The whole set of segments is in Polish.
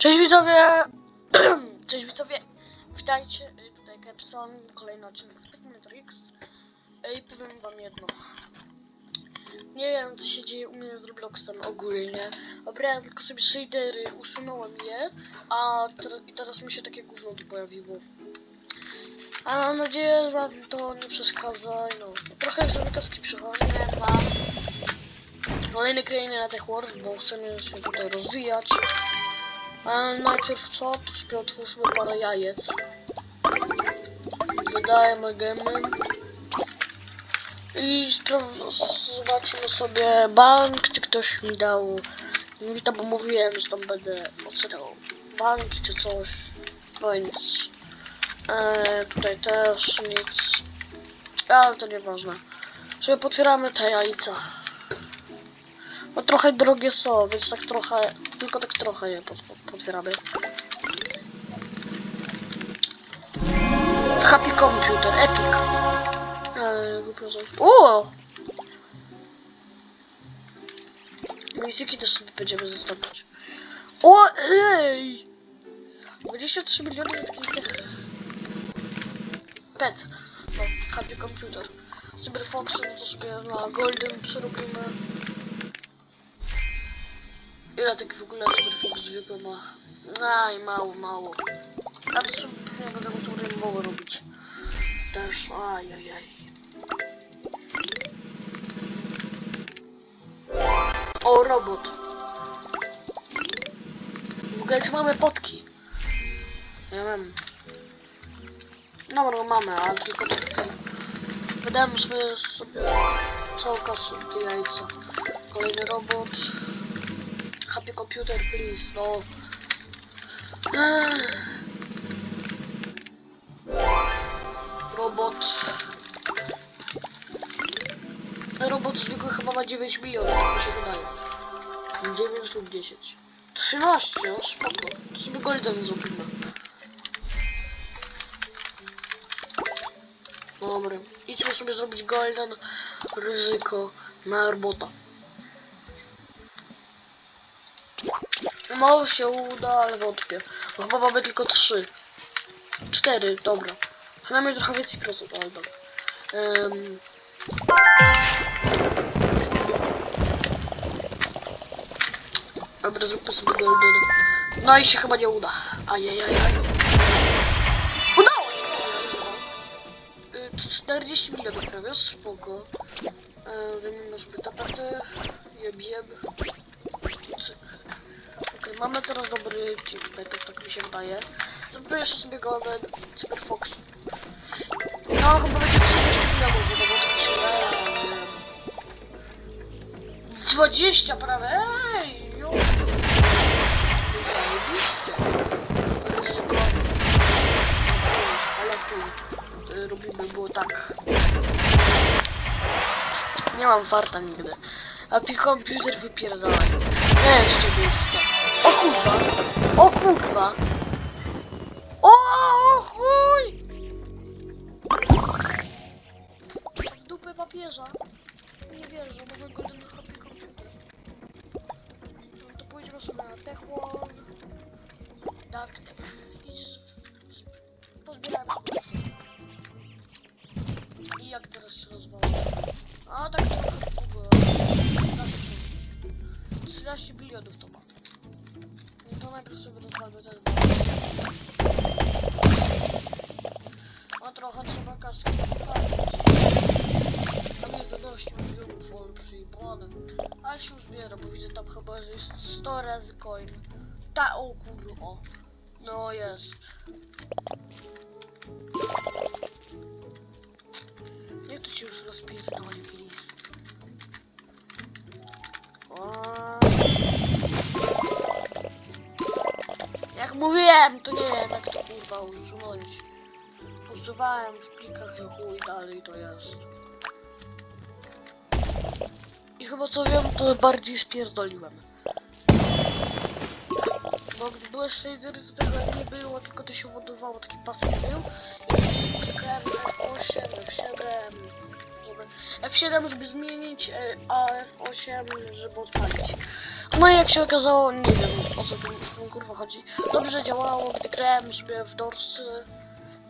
Cześć widzowie! Cześć widzowie! Witajcie, y, tutaj Kepson, kolejny odcinek z Matrix. I powiem wam jedno. Nie wiem co się dzieje u mnie z Robloxem ogólnie. Obrałem tylko sobie shadery, usunąłem je, a ter i teraz mi się takie gówno tu pojawiło. A mam nadzieję, że wam to nie przeszkadza. No, trochę sobie taski przychodzi, na kolejne krainy na tych World, bo chcemy się tutaj rozwijać. Ale najpierw co? Sobie otwórzmy parę jajec. Wydajemy gemy. I zobaczymy sobie bank, czy ktoś mi dał. Mi to, bo mówiłem, że tam będę oceniał bank czy coś. No i nic. Eee, tutaj też nic. Ale to nieważne. Sobie potwieramy te jajca. No trochę drogie są, więc tak trochę, tylko tak trochę je pot, potwieramy. Happy Computer, Epic. Zrobić. O! Muzyki też sobie będziemy zostawiać. O, ej! 23 miliony za tych... Pet. No, Happy Computer. Cyberfoxy, no to sobie na Golden przerobimy. Ile taki w ogóle Cyberfox zwykły ma? Aj, mało, mało. A to sobie pewnie będę musiał rainbow robić. Też, ajajaj. O, robot. W czy mamy potki? Ja wiem. Dobra, no mamy, ale tylko tak ten. Wydałem sobie, sobie całą kasę te jajca. Kolejny robot. Happy computer, please, no. Robot. Robot zwykły chyba ma 9 milionów, mi się wydaje. 9 lub 10. 13, no spoko. Sobie golden zrobimy. Dobra, idźmy sobie zrobić golden ryzyko na robota. Może się uda, ale wątpię. Chyba mamy tylko trzy. Cztery, dobra. Przynajmniej trochę więcej procent, ale dobra. Um, dobra, zróbmy sobie golden. No i się chyba nie uda. Ajajaj. Udało się! Y, to 40 milionów prawie, spoko. Wymienimy sobie tapetę. Jeb, jeb. Mamy teraz dobry team betów, tak mi się wydaje. Zrobię jeszcze sobie go na Super Fox. No, chyba będzie 30 milionów, żeby było tak źle. 20 prawie, ej! Ryzyko. Ale chuj. Y, Robimy było tak. Nie mam farta nigdy. A pi komputer wypierdalaj. Nie, czy ciebie tak. O kurwa! O kurwa! O, o chuj! W dupę papieża. Nie wierzę, mamy golden happy komputer. No to pójdziemy sobie na Tech One, Dark Tech i z- z- pozbieramy sobie. I jak teraz się rozwala? A tak trochę długo. 13, 13 bilionów to ma. To najpierw sobie rozwalmy ten A trochę trzeba kaski. Tam jest 11 milionów wol przyjebane. Ale się już zbiera, bo widzę tam chyba, że jest 100 razy coin. Ta, o kurwa, o. No jest. Niech to się już rozpierdoli, please. O. mówiłem, to nie wiem jak to kurwa usunąć. Usuwałem w plikach i chuj dalej to jest. I chyba co wiem, to bardziej spierdoliłem. Bo gdy były shadery, to tego nie było, tylko to się ładowało, taki pasek był. I klikałem F8, F7, żeby... F7 żeby zmienić, e, a F8 żeby odpalić. No jak się okazało, nie wiem o co tu tym kurwa chodzi. Dobrze działało, gdy grałem sobie w Dorsy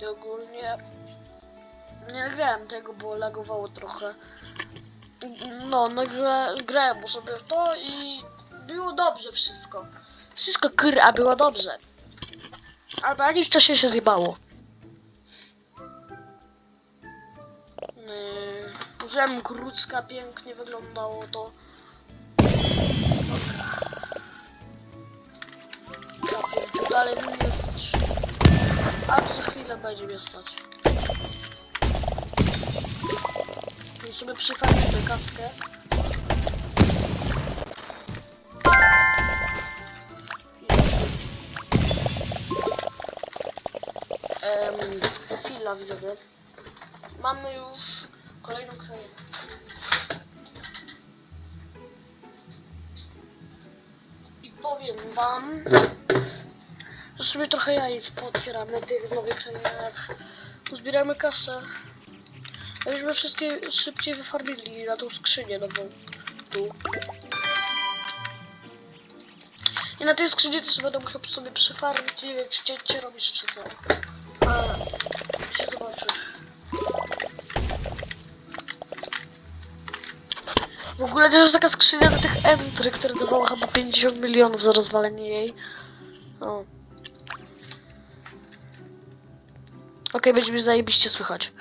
i ogólnie nie grałem tego, bo lagowało trochę. No, no gra, grałem sobie w to i było dobrze wszystko. Wszystko kra, było dobrze. Ale po jakimś czasie się zjebało. Yy, Użyłem pięknie wyglądało to. Dalej mnie nie stać. A za chwilę będzie mnie stać. I sobie przyfarmimy kaskę. Em, chwila widzowie. Mamy już kolejną krainę. Powiem wam, że sobie trochę jajec pootwieramy tych z nowych krainek. Uzbieramy kasę. Abyśmy wszystkie szybciej wyfarmili na tą skrzynię nową. Tu. I na tej skrzyni też będę musiał sobie przefarmić, nie wiem czy cięcie robisz czy co. A, się zobaczy. Ogóle jest taka skrzynia do tych entry, która dawała chyba 50 milionów za rozwalenie jej. O. Okej, będzie mi zajebiście słychać.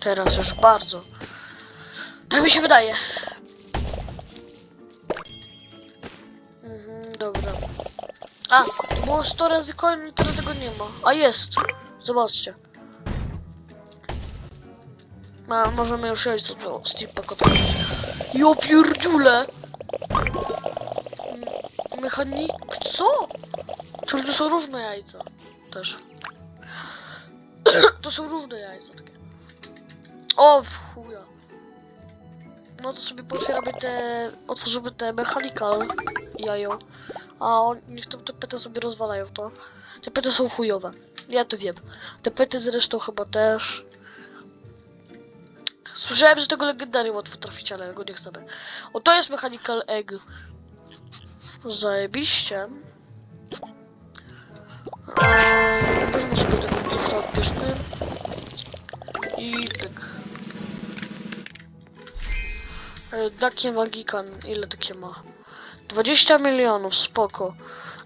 Teraz już bardzo. Tak mi się wydaje. Mhm, dobra. A, było 100 razy coin, teraz tego nie ma. A jest. Zobaczcie. A, możemy już jeść Steepa kota. Jo pierdziule! Mechanik... Co? Czyli to są różne jajca. Też. to są różne jajca takie. O, w chuja. No to sobie potwieramy te... Otworzymy te mechanical jajo. A on, niech to, te pety sobie rozwalają to. Te pety są chujowe. Ja to wiem. Te pety zresztą chyba też. Słyszałem, że tego legendarium łatwo trafić, ale go nie chcemy. O, to jest Mechanical Egg. Zajebiście. Eee, sobie tego buta odbierzmy. I tak. Eee, Takie Magikan, ile takie ma? 20 milionów, spoko.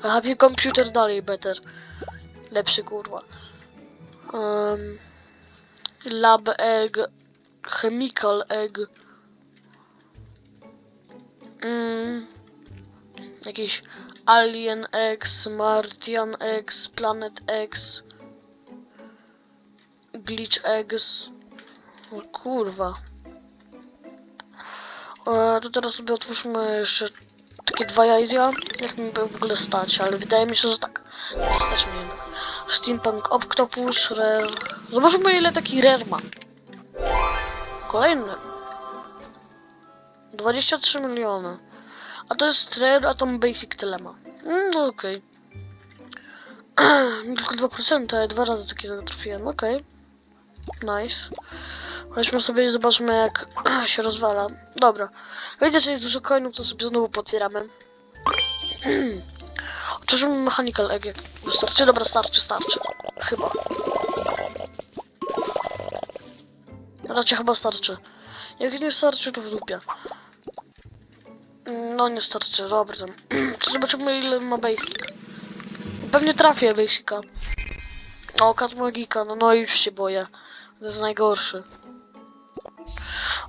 Happy Computer dalej better. Lepszy kurwa. Um, lab Egg. Chemical Egg. Mm, jakiś Alien X, Martian X, Planet X, Glitch Eggs. O kurwa. E, to teraz sobie otwórzmy jeszcze takie dwa jajka. Jak mi w ogóle stać, ale wydaje mi się, że tak. Stać jednak. Steampunk Octopus, Rare. Zobaczymy ile taki Rare ma. Kolejny. 23 miliony. A to jest Rare, a tam Basic tyle ma. Mm, no okej. Tylko 2%, ale dwa razy takiego trafiłem, okej. Nice. Chodźmy sobie i zobaczmy jak się rozwala. Dobra. Wiecie, że jest dużo coinów, to sobie znowu potwieramy. Chociaż Mechanical Egg jak wystarczy. Dobra, starczy, starczy. Chyba. Raczej chyba starczy. Jak nie starczy, to w dupie. No nie starczy, dobra tam. To zobaczymy ile ma basic. Pewnie trafię basica. O, kat magika, no, no już się boję. To jest najgorszy.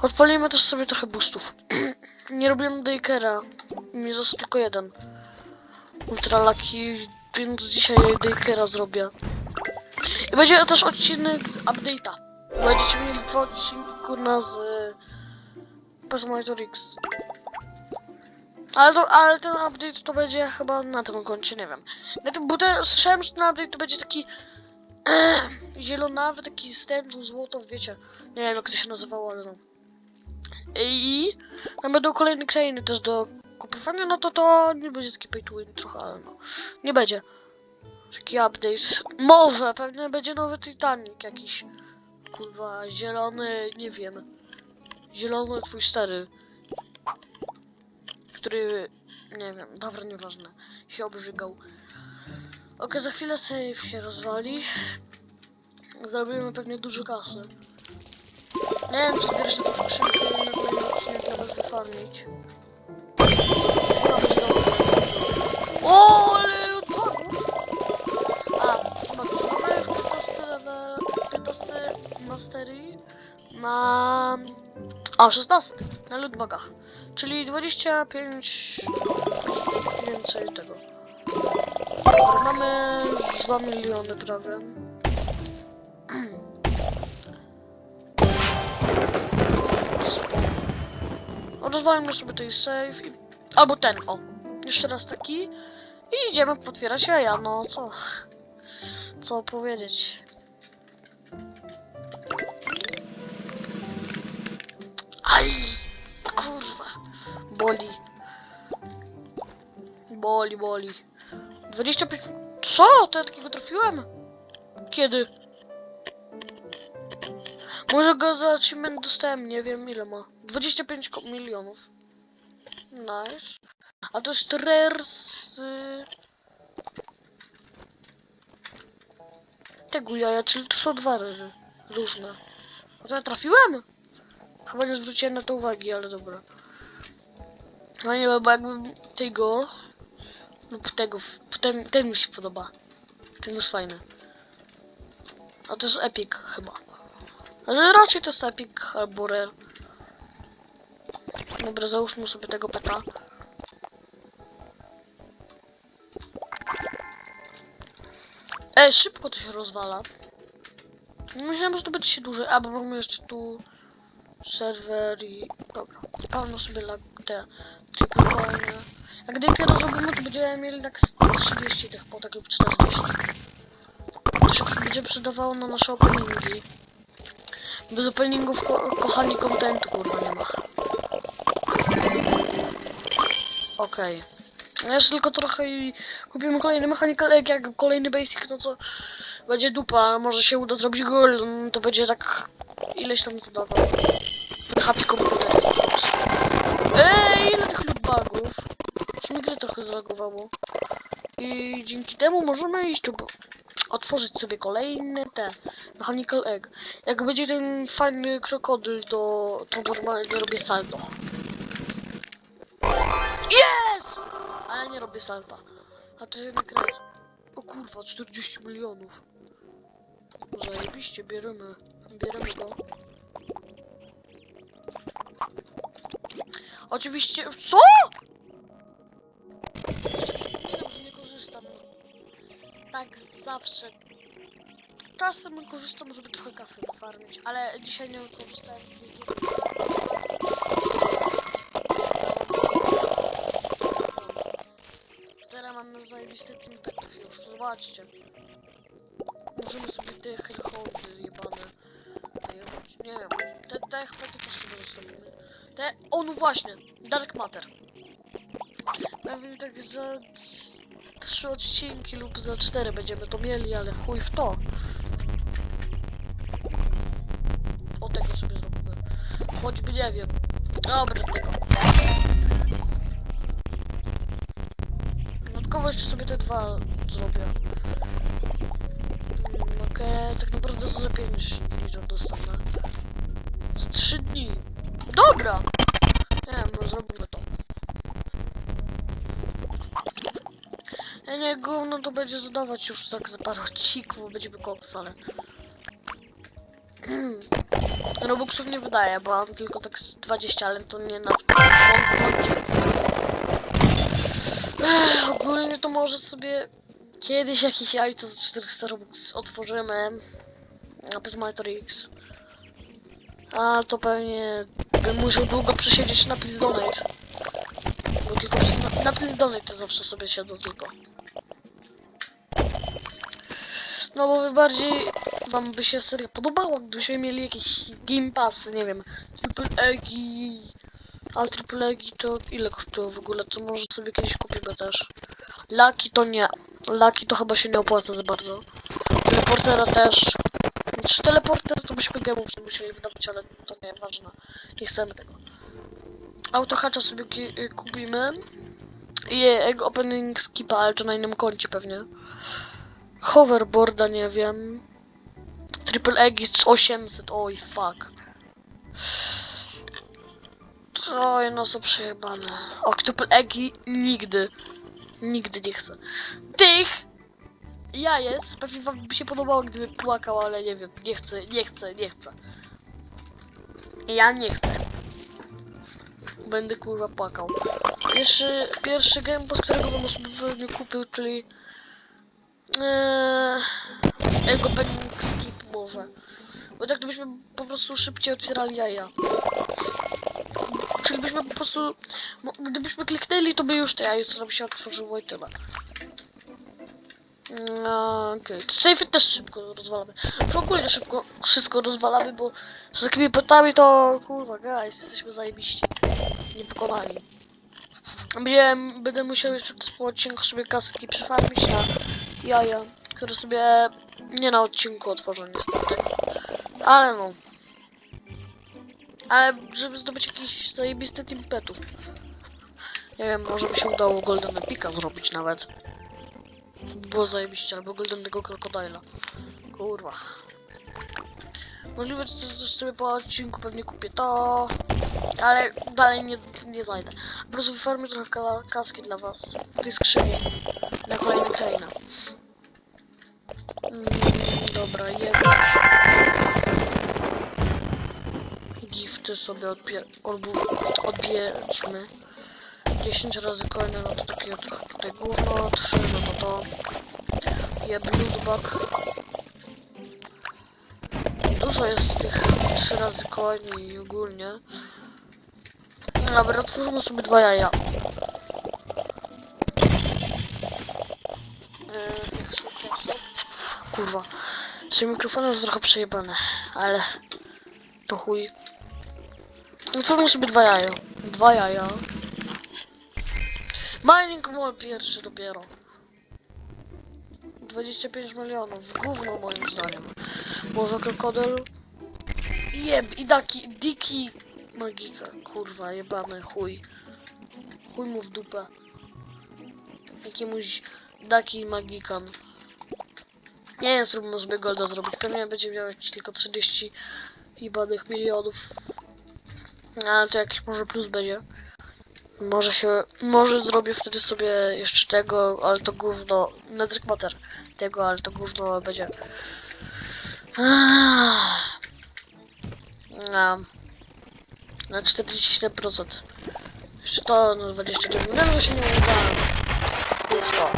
Odpalimy też sobie trochę boostów. nie robiłem Dakera. Mi został tylko jeden. Ultra Lucky, więc dzisiaj Dakera zrobię. I będzie też odcinek z update'a. Będziecie mieli dwa odcinki kurna z X. Ale, to, ale ten update to będzie chyba na tym koncie, nie wiem. Na tym, bo ten, słyszałem, że ten update to będzie taki zielonawy, taki z tęczą złotą, wiecie. Nie wiem jak to się nazywało, ale no. I tam będą kolejne krainy też do kupowania, no to to nie będzie taki pay to win trochę, ale no. Nie będzie. Taki update. Może, pewnie będzie nowy Titanic jakiś. Kurwa, zielony, nie wiem. Zielony twój stary. Który Nie wiem, dobra, nieważne. Się obrzygał. Ok, za chwilę save się rozwali. Zrobimy pewnie dużo kasy. Nie wiem, czy na to na kolejny odcinek dla was wyfarmić. O, na... A, 16 na lootbagach. Czyli 25 więcej tego. Mamy 2 miliony prawie. Rozwalimy sobie tutaj save i... Albo ten, o. Jeszcze raz taki. I idziemy potwierać jaja, no co? Co powiedzieć? Aj! Kurwa. Boli. Boli, boli. 25... Co? To ja takiego trafiłem? Kiedy? Może go za achievement dostałem, nie wiem ile ma. 25 ko- milionów. Nice. A to jest rare y, Tego jaja, czyli to są dwa rary. Różne. A to ja trafiłem? Chyba nie zwróciłem na to uwagi, ale dobra. No nie bo jakbym tego lub tego, w- ten, ten mi się podoba. Ten jest fajny. A to jest epic chyba. Ale raczej to jest epic albo rare. Dobra, załóżmy sobie tego peta. Ej, szybko to się rozwala. Myślałem, że to będzie się dłużej. A, bo mamy jeszcze tu serwer i... Dobra, spawno sobie lag... te triple coiny. Jak dykę rozrobimy, to będziemy mieli tak z 30 tych potek lub 40. To się będzie przydawało na nasze openingi. Bez openingów, ko kochani, kontentu kurwa nie ma. Okej. Okay. Jeszcze tylko trochę i kupimy kolejny mechanical egg, jak kolejny basic, no to będzie dupa, może się uda zrobić gold, no to będzie tak ileś tam zadawał. Happy komputer jest dobrze. Ej, ile tych lootbagów? Czy mi grę trochę zlagowało? I dzięki temu możemy iść tu, otworzyć sobie kolejne te mechanical egg. Jak będzie ten fajny krokodyl, to, to normalnie robię salto. Yes! A ja nie robię salta. A to jednak gra. O kurwa, 40 milionów. Zajebiście, bierzemy. Bierzemy go. Oczywiście... Co?! Nie korzystam. Tak zawsze. Czasem korzystam, żeby trochę kasy wyfarmić, ale dzisiaj nie korzystałem. Teraz mamy zajebiste teampetów już, zobaczcie. Możemy sobie te hellholdy jebane. Nie wiem, te, te też sobie zostawimy. Te, no właśnie, Dark Matter. Pewnie tak za trzy odcinki lub za cztery będziemy to mieli, ale chuj w to. O tego sobie zrobimy. Choćby nie wiem. Dobra, tego. Dodatkowo jeszcze sobie te dwa zrobię. Mm, Okej, tak naprawdę za 5 dni to dostanę. Z 3 dni. Dobra! No zrobimy to. Ja nie gówno to będzie zadawać już tak za parę odcinków, będziemy koks, ale... Robuxów nie wydaje, bo mam tylko tak z 20, ale to nie na Ech, ogólnie to może sobie kiedyś jakiś jajco za 400 Robux otworzymy na Prismatrix. A to pewnie musiał długo przesiedzieć na Donate. Bo tylko na, na Donate to zawsze sobie siedzę tylko. No bo by bardziej wam by się seria podobało, gdybyśmy mieli jakieś Game Pass, nie wiem, Triple Eggi, ale Triple Eggi to ile kosztują w ogóle, to może sobie kiedyś kupimy też. Laki to nie, Laki to chyba się nie opłaca za bardzo. Teleportera też. Czy teleporter to byśmy gemów nie musieli wydawać, ale to nie ważne. Nie chcemy tego. Autohacza sobie y, kupimy. I jego opening skipa, ale to na innym koncie pewnie. Hoverboarda nie wiem. Triple Egg jest 800, oj fuck. Oj, no są przejebane. Octuple Eggi nigdy. Nigdy nie chcę. Tych jajec pewnie wam by się podobało, gdyby płakał, ale nie wiem. Nie chcę, nie chcę, nie chcę. Ja nie chcę. Będę kurwa płakał. Pierwszy, pierwszy game, z którego bym sobie kupił, czyli Eee, Ego Penning Skip może. Bo tak byśmy po prostu szybciej otwierali jaja. Czyli byśmy po prostu... Gdybyśmy kliknęli, to by już te jajce nam się otworzyło i tyle. No, Okej, okay. Safe też szybko rozwalamy. W ogóle szybko wszystko rozwalamy, bo z takimi petami to kurwa guys, jesteśmy zajebiści. Niepokonani. Będzie, będę musiał jeszcze tym odcinku sobie kaski przefarmić na jaja, które sobie nie na odcinku otworzę niestety. Ale no. Ale żeby zdobyć jakiś zajebisty team. Nie wiem, może by się udało Golden Epika zrobić nawet. By Było zajebiście, albo Goldenego Krokodyla. Kurwa. Możliwe, że też sobie po odcinku pewnie kupię to. Ale dalej nie, nie znajdę. Po prostu trochę ka kaski dla was. W tej skrzyni. Na kolejny kraina. Mm, dobra, jedno. Gifty sobie odbie odbierzmy. 10 razy kolejne, no to takie tutaj gówno, 3 no to to. Jeb lootback. Dużo jest tych 3 razy coin i ogólnie. Dobra, otworzymy sobie dwa jaja. Tak. Kurwa. Z tym mikrofonem jest trochę przejebane, ale to chuj. Otworzymy sobie dwa jaja. Dwa jaja. Mining mój pierwszy dopiero. 25 milionów. Gówno moim zdaniem. Może krokodyl? Jeb, i daki, diki magika. Kurwa, jebany chuj. Chuj mu w dupę. Jakiemuś daki magikan. Nie wiem, spróbujmy sobie golda zrobić. Pewnie będzie miał jakieś tylko 30 jebanych milionów. Ale to jakiś może plus będzie. Może się, może zrobię wtedy sobie jeszcze tego, ale to gówno, Netherk Matter. Tego, ale to gówno będzie. No. Na 47%. Jeszcze to na 29. No, że się nie udało. Kurwa.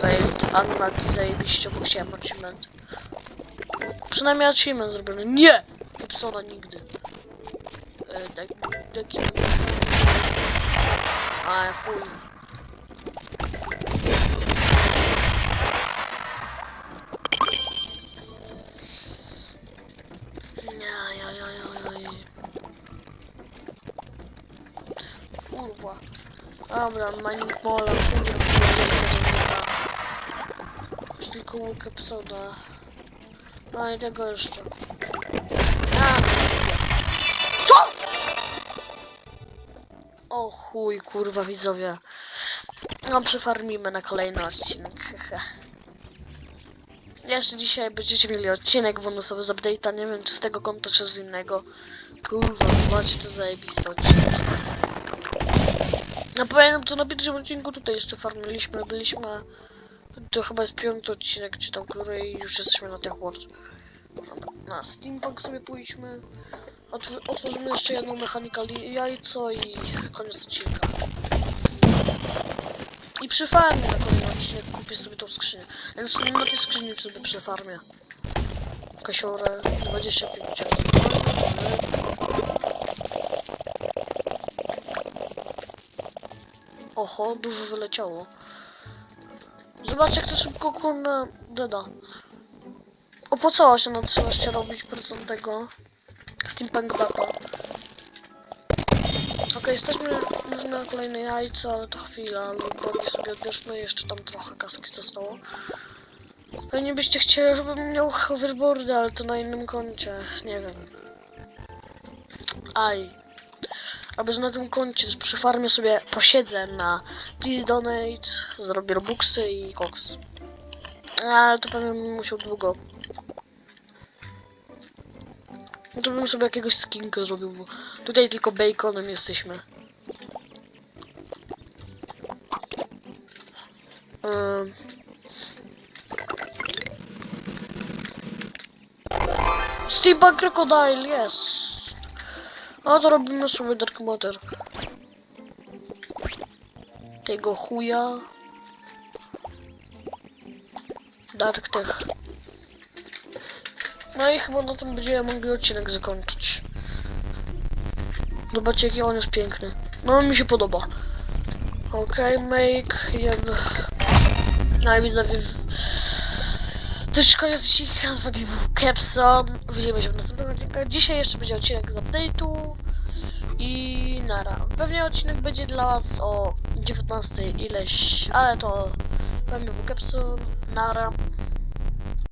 Failed. Unlucky, zajebiście, bo chciałem achievement. Przynajmniej achievement zrobiony. Nie! Epsona nigdy. E, tak, taki... A chuj. Kurwa. Dobra, mining mola. Już tylko łukę psoda. No i tego jeszcze. O chuj, kurwa widzowie. No przefarmimy na kolejny odcinek. Jeszcze dzisiaj będziecie mieli odcinek bonusowy z update'a, nie wiem czy z tego konta czy z innego. Kurwa, zobaczcie to zajebiste odcinek. No pamiętam to na pierwszym odcinku tutaj jeszcze farmiliśmy, byliśmy... To chyba jest piąty odcinek, czy tam który już jesteśmy na Wars. Dobra, na Steampunk sobie pójdźmy. Otw otworzymy jeszcze jedną mechanical jajco i koniec odcinka. I przy farmie na kolejny odcinek kupię sobie tą skrzynię. Więc na tej skrzyni sobie przy farmie. Kasiorę 25 Oho, dużo wyleciało. Zobacz jak to szybko kurna deda. Opłacało się na 13 robić procent tego Steampunk Data. Ok, jesteśmy już na kolejnej jajce, ale to chwila, lub sobie odbierzmy jeszcze tam trochę kaski zostało. Pewnie byście chcieli, żebym miał hoverboardy, ale to na innym koncie, nie wiem. Aj. aby na tym koncie przy farmie sobie posiedzę na Please Donate, zrobię robuxy i koks. Ale to pewnie bym musiał długo. No to bym sobie jakiegoś skinka zrobił, bo tutaj tylko baconem jesteśmy. Ym. Steampunk Crocodile, jest. A to robimy sobie Dark Matter. Tego chuja. Dark Tech. No i chyba na tym będziemy mogli odcinek zakończyć. Zobaczcie jaki on jest piękny. No mi się podoba. Okej, make, jeb. No i widzowie. To już koniec odcinka, z wami był Kepson. Widzimy się w następnym odcinku. Dzisiaj jeszcze będzie odcinek z update'u. I nara. Pewnie odcinek będzie dla was o 19 ileś, ale to wami był Kepson. Nara.